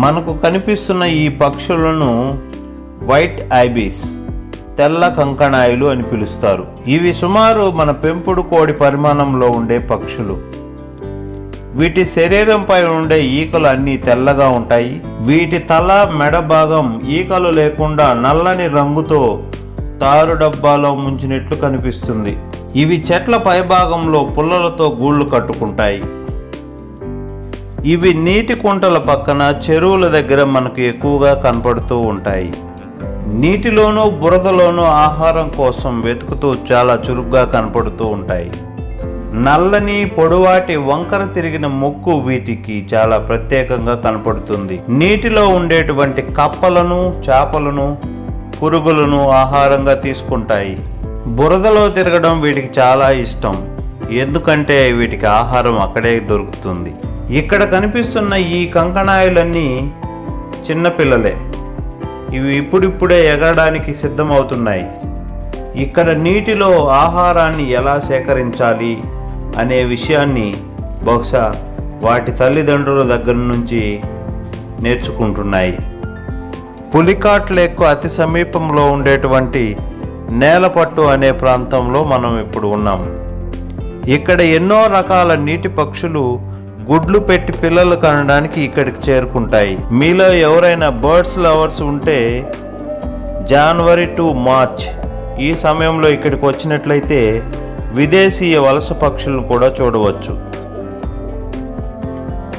మనకు కనిపిస్తున్న ఈ పక్షులను వైట్ ఐబీస్ తెల్ల కంకణాయిలు అని పిలుస్తారు. ఇవి సుమారు మన పెంపుడు కోడి పరిమాణంలో ఉండే పక్షులు. వీటి శరీరంపై ఉండే ఈకలు అన్నీ తెల్లగా ఉంటాయి. వీటి తల మెడ భాగం ఈకలు లేకుండా నల్లని రంగుతో తారు డబ్బాలో ముంచినట్లు కనిపిస్తుంది. ఇవి చెట్ల పైభాగంలో పుల్లలతో గూళ్ళు కట్టుకుంటాయి. ఇవి నీటి కుంటల పక్కన చెరువుల దగ్గర మనకు ఎక్కువగా కనపడుతూ ఉంటాయి. నీటిలోనూ బురదలోనూ ఆహారం కోసం వెతుకుతూ చాలా చురుగ్గా కనపడుతూ ఉంటాయి. నల్లని పొడవాటి వంకర తిరిగిన ముక్కు వీటికి చాలా ప్రత్యేకంగా కనపడుతుంది. నీటిలో ఉండేటువంటి కప్పలను చేపలను పురుగులను ఆహారంగా తీసుకుంటాయి. బురదలో తిరగడం వీటికి చాలా ఇష్టం. ఎందుకంటే వీటికి ఆహారం అక్కడే దొరుకుతుంది. ఇక్కడ కనిపిస్తున్న ఈ కంకణాయులన్నీ చిన్నపిల్లలే ఇవి ఇప్పుడిప్పుడే ఎగరడానికి సిద్ధమవుతున్నాయి. ఇక్కడ నీటిలో ఆహారాన్ని ఎలా సేకరించాలి అనే విషయాన్ని బహుశా వాటి తల్లిదండ్రుల దగ్గర నుంచి నేర్చుకుంటున్నాయి. పులికాట్ లేక్ అతి సమీపంలో ఉండేటువంటి నేలపట్టు అనే ప్రాంతంలో మనం ఇప్పుడు ఉన్నాం. ఇక్కడ ఎన్నో రకాల నీటి పక్షులు గుడ్లు పెట్టి పిల్లలు కనడానికి ఇక్కడికి చేరుకుంటాయి. మీలో ఎవరైనా బర్డ్స్ లవర్స్ ఉంటే జనవరి టు మార్చ్ ఈ సమయంలో ఇక్కడికి వచ్చినట్లయితే విదేశీయ వలస పక్షులను కూడా చూడవచ్చు.